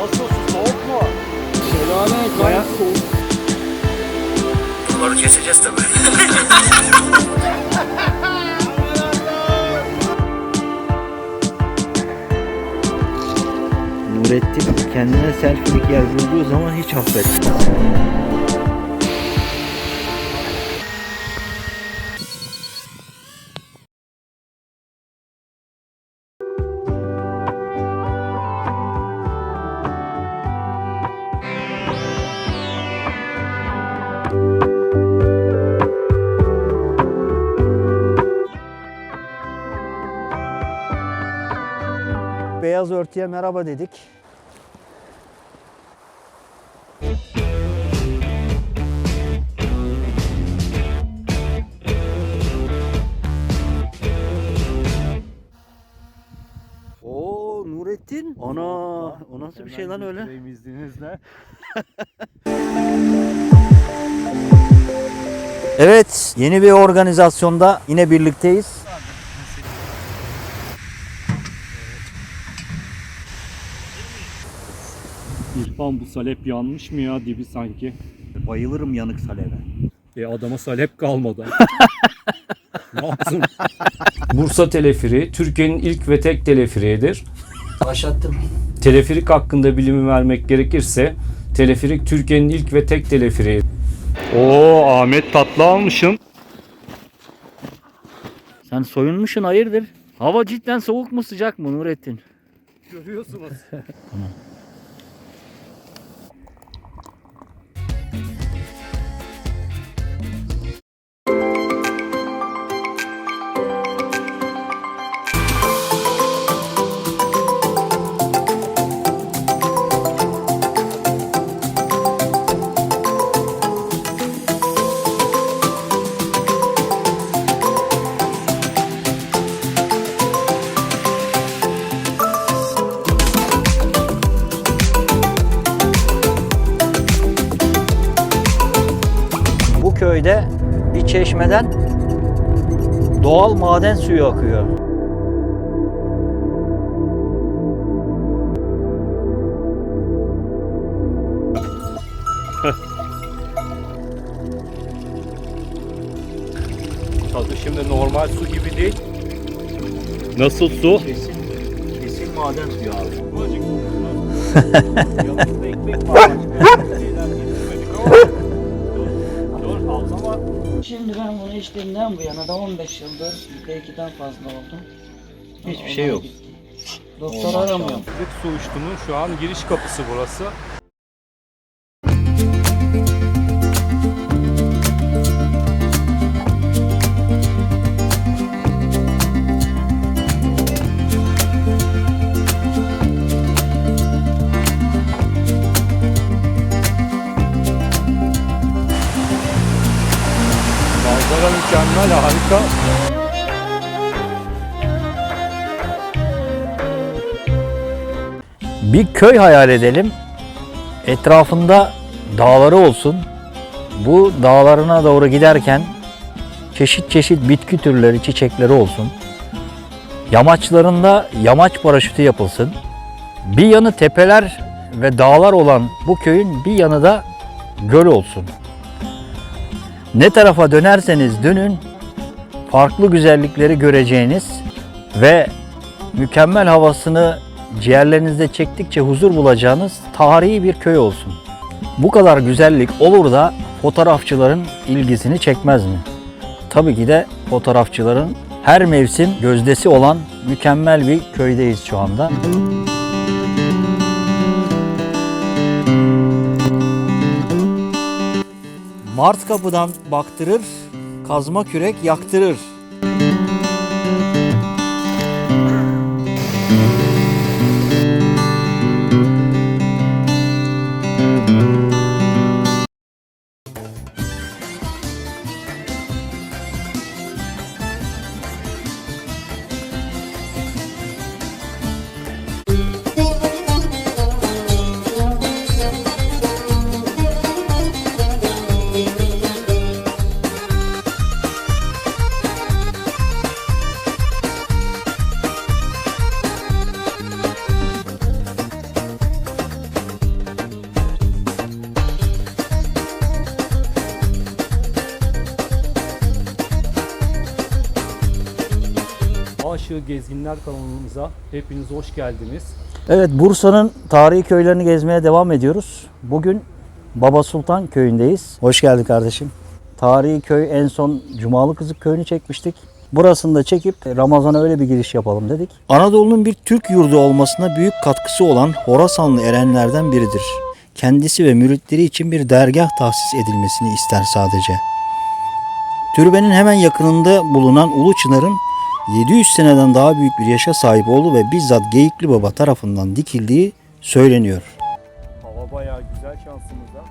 Nasıl su soğuk mu? Şelale Baya- soğuk. Buraları keseceğiz tabii. Nurettin kendine selfie'lik yer bulduğu zaman hiç affetmez. Beyaz örtüye merhaba dedik. Oo Nurettin. Ana o nasıl bir şey lan öyle? İzninizle. Evet yeni bir organizasyonda yine birlikteyiz. İrfan bu salep yanmış mı ya dibi sanki? Bayılırım yanık saleve. E adama salep kalmadı. ne yapsın? Bursa telefiri Türkiye'nin ilk ve tek teleferiğidir. Başlattım. Teleferik hakkında bilimi vermek gerekirse teleferik Türkiye'nin ilk ve tek teleferiği. Oo Ahmet tatlı almışım. Sen soyunmuşsun hayırdır? Hava cidden soğuk mu sıcak mı Nurettin? Görüyorsunuz. çeşmeden doğal maden suyu akıyor. Tadı şimdi normal su gibi değil. Nasıl su? Kesin, kesin maden suyu abi. Yanımızda ekmek var. Şimdi ben bunu içtiğimden bu yana da 15 yıldır belki daha fazla oldu. Hiçbir şey yok. Doktor aramıyorum. Su uçtuğunun şu an giriş kapısı burası. Bir köy hayal edelim. Etrafında dağları olsun. Bu dağlarına doğru giderken çeşit çeşit bitki türleri, çiçekleri olsun. Yamaçlarında yamaç paraşütü yapılsın. Bir yanı tepeler ve dağlar olan bu köyün bir yanı da göl olsun. Ne tarafa dönerseniz dönün farklı güzellikleri göreceğiniz ve mükemmel havasını ciğerlerinizde çektikçe huzur bulacağınız tarihi bir köy olsun. Bu kadar güzellik olur da fotoğrafçıların ilgisini çekmez mi? Tabii ki de fotoğrafçıların her mevsim gözdesi olan mükemmel bir köydeyiz şu anda. Mart kapıdan baktırır, kazma kürek yaktırır. Işığı Gezginler kanalımıza hepiniz hoş geldiniz. Evet Bursa'nın tarihi köylerini gezmeye devam ediyoruz. Bugün Baba Sultan köyündeyiz. Hoş geldin kardeşim. Tarihi köy en son Cumalı Kızık köyünü çekmiştik. Burasını da çekip Ramazan'a öyle bir giriş yapalım dedik. Anadolu'nun bir Türk yurdu olmasına büyük katkısı olan Horasanlı erenlerden biridir. Kendisi ve müritleri için bir dergah tahsis edilmesini ister sadece. Türbenin hemen yakınında bulunan Ulu Çınar'ın 700 seneden daha büyük bir yaşa sahip olduğu ve bizzat Geyikli Baba tarafından dikildiği söyleniyor. Hava bayağı güzel şansımızda.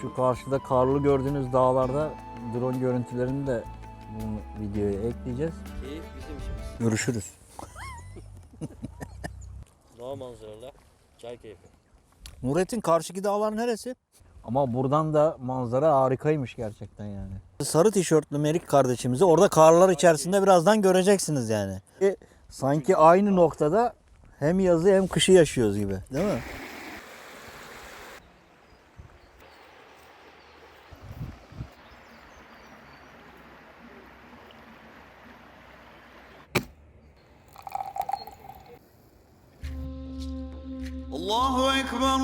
Şu karşıda karlı gördüğünüz dağlarda drone görüntülerini de bu videoya ekleyeceğiz. Keyif bizim işimiz. Görüşürüz. Doğa manzaralı. Çay keyfi. Nurettin karşıki dağlar neresi? Ama buradan da manzara harikaymış gerçekten yani. Sarı tişörtlü Merik kardeşimizi orada karlar içerisinde birazdan göreceksiniz yani. E, sanki aynı noktada hem yazı hem kışı yaşıyoruz gibi değil mi? Allahu Ekber,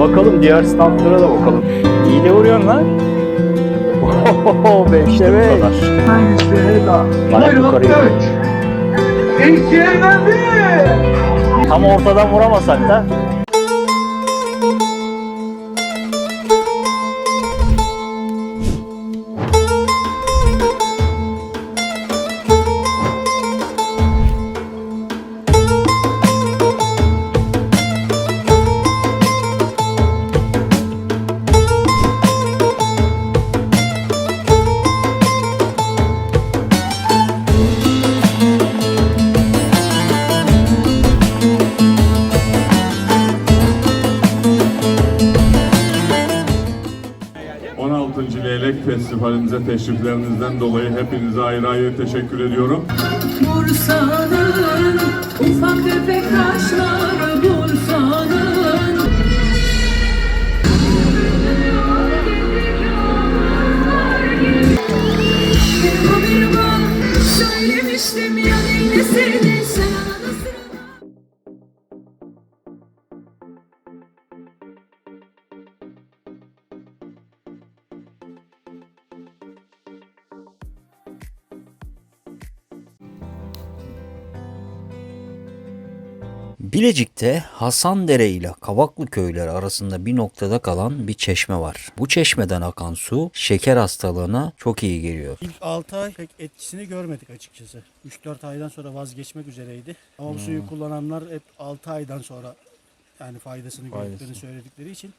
Bakalım diğer standlara da bakalım. İyi de vuruyorsun lan. Ohoho, beşte beş. Bana yukarıya. Tam ortadan vuramasak da. Festivalimize teşriflerinizden dolayı hepinize ayrı ayrı teşekkür ediyorum. Bursa'nın ufak tefek taşları Bursa'nın Bilecik'te Hasandere ile Kavaklı köyleri arasında bir noktada kalan bir çeşme var. Bu çeşmeden akan su şeker hastalığına çok iyi geliyor. İlk 6 ay pek etkisini görmedik açıkçası. 3-4 aydan sonra vazgeçmek üzereydi. Ama bu suyu kullananlar hep 6 aydan sonra yani faydasını gördüklerini söyledikleri için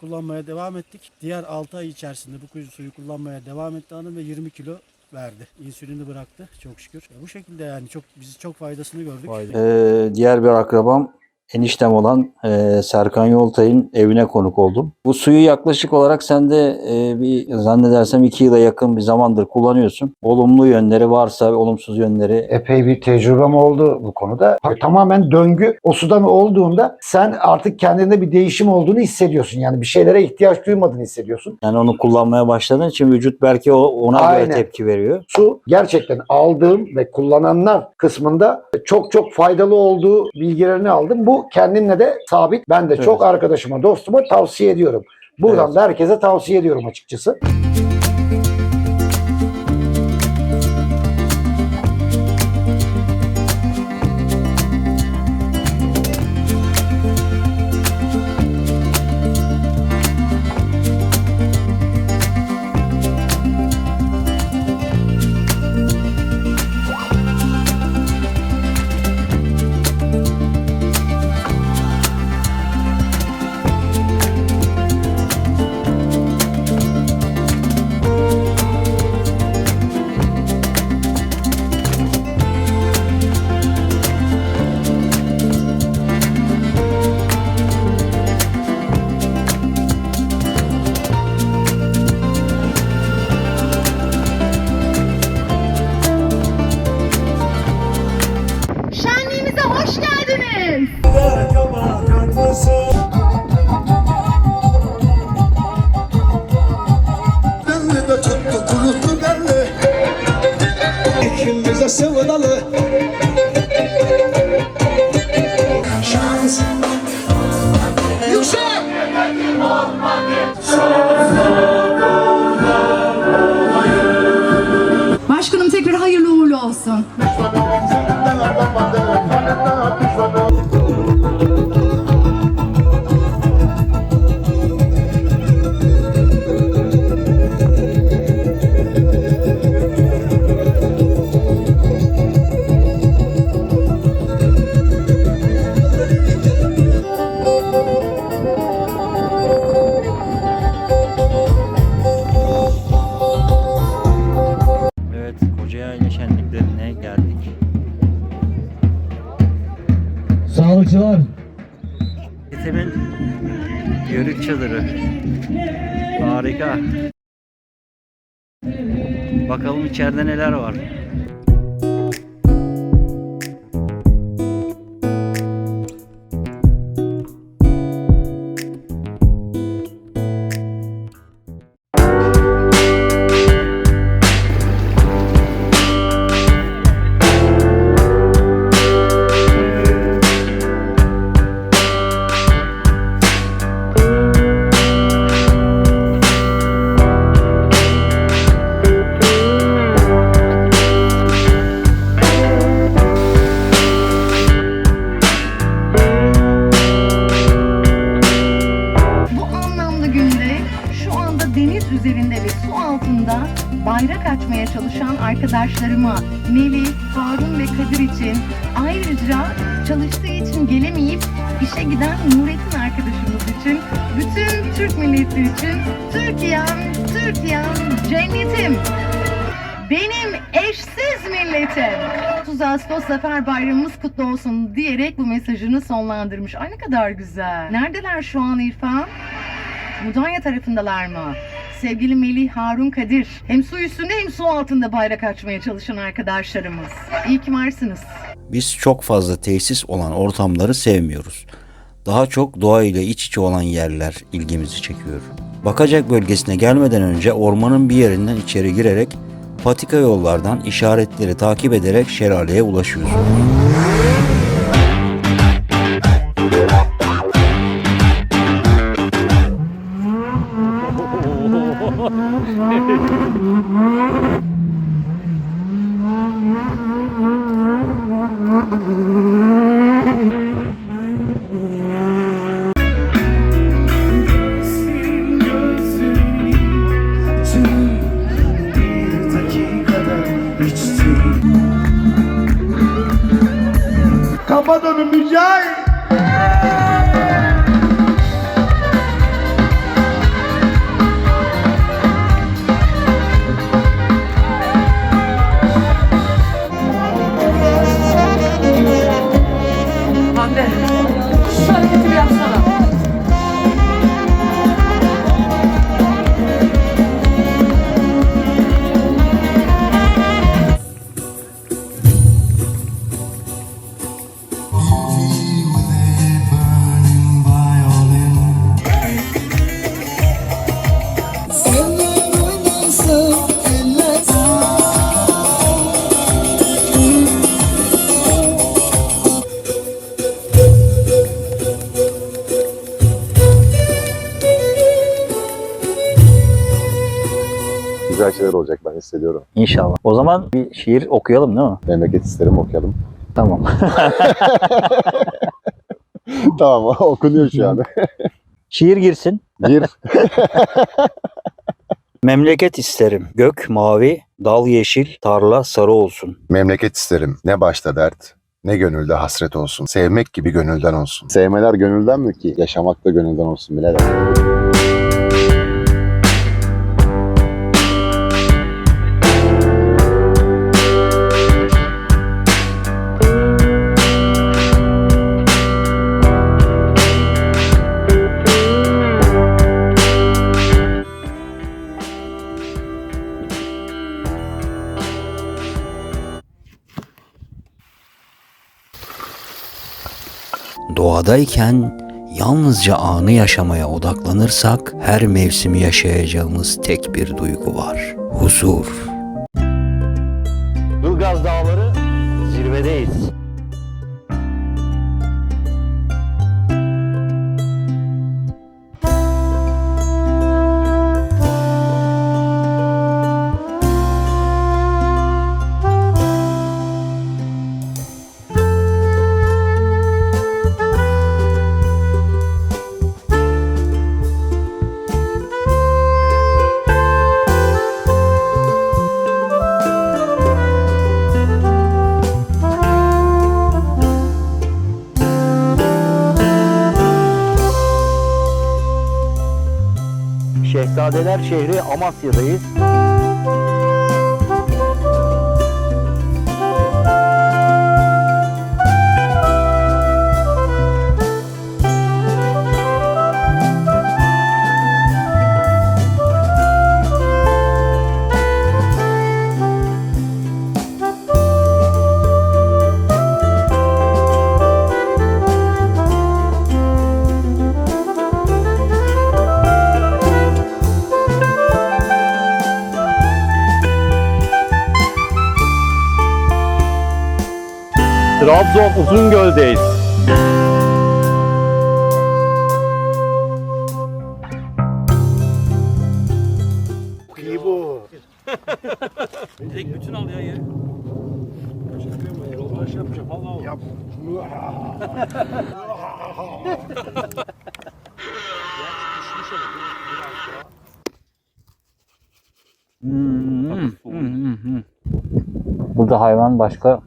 kullanmaya devam ettik. Diğer 6 ay içerisinde bu kuyu suyu kullanmaya devam etti hanım ve 20 kilo verdi. İnsülini bıraktı çok şükür. Bu şekilde yani çok biz çok faydasını gördük. Ee, diğer bir akrabam eniştem olan e, Serkan Yoltay'ın evine konuk oldum. Bu suyu yaklaşık olarak sen de e, bir zannedersem iki yıla yakın bir zamandır kullanıyorsun. Olumlu yönleri varsa olumsuz yönleri epey bir tecrübem oldu bu konuda. Tamamen döngü o sudan olduğunda sen artık kendinde bir değişim olduğunu hissediyorsun. Yani bir şeylere ihtiyaç duymadığını hissediyorsun. yani onu kullanmaya başladığın için vücut belki ona Aynen. göre tepki veriyor. Su gerçekten aldığım ve kullananlar kısmında çok çok faydalı olduğu bilgilerini aldım. Bu kendimle de sabit. Ben de çok arkadaşıma, dostuma tavsiye ediyorum. Buradan da herkese tavsiye ediyorum açıkçası. İçeride neler var. Ve su altında bayrak açmaya çalışan arkadaşlarıma Melih, Harun ve Kadir için ayrıca çalıştığı için gelemeyip işe giden Nurettin arkadaşımız için bütün Türk milleti için Türkiye'm, Türkiye'm, cennetim. Benim eşsiz milletim. 30 Ağustos Zafer Bayramımız kutlu olsun diyerek bu mesajını sonlandırmış. Ay ne kadar güzel. Neredeler şu an İrfan? Mudanya tarafındalar mı? Sevgili Melih Harun Kadir. Hem su üstünde hem su altında bayrak açmaya çalışan arkadaşlarımız. İyi ki varsınız. Biz çok fazla tesis olan ortamları sevmiyoruz. Daha çok doğayla iç içe olan yerler ilgimizi çekiyor. Bakacak bölgesine gelmeden önce ormanın bir yerinden içeri girerek patika yollardan işaretleri takip ederek şelaleye ulaşıyoruz. Madan মির্জায় hissediyorum. İnşallah. O zaman bir şiir okuyalım değil mi? Memleket isterim okuyalım. Tamam. tamam okunuyor şu an. şiir girsin. Gir. Memleket isterim. Gök mavi, dal yeşil, tarla sarı olsun. Memleket isterim. Ne başta dert, ne gönülde hasret olsun. Sevmek gibi gönülden olsun. Sevmeler gönülden mi ki? Yaşamak da gönülden olsun birader. Doğadayken yalnızca anı yaşamaya odaklanırsak her mevsimi yaşayacağımız tek bir duygu var. Huzur. Şehzadeler şehri Amasya'dayız. Trabzon Uzungöl'deyiz. Direkt bütün al ya ya. Burada hayvan başka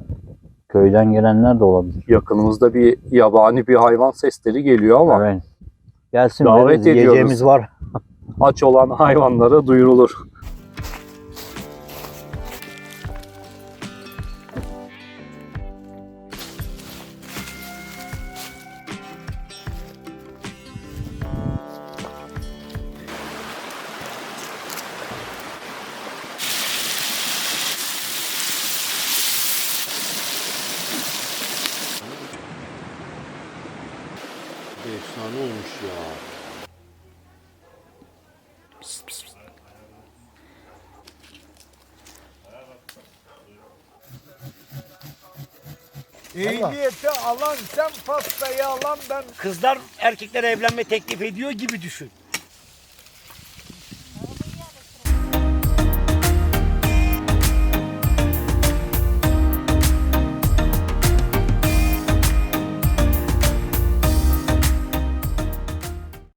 köyden gelenler de olabilir. Yakınımızda bir yabani bir hayvan sesleri geliyor ama Evet. Gelsin Davet veririz, ediyoruz. yiyeceğimiz var. aç olan hayvanlara duyurulur. Efsane olmuş ya. Ehliyeti alan sen pastayı alan ben. Kızlar erkeklere evlenme teklif ediyor gibi düşün.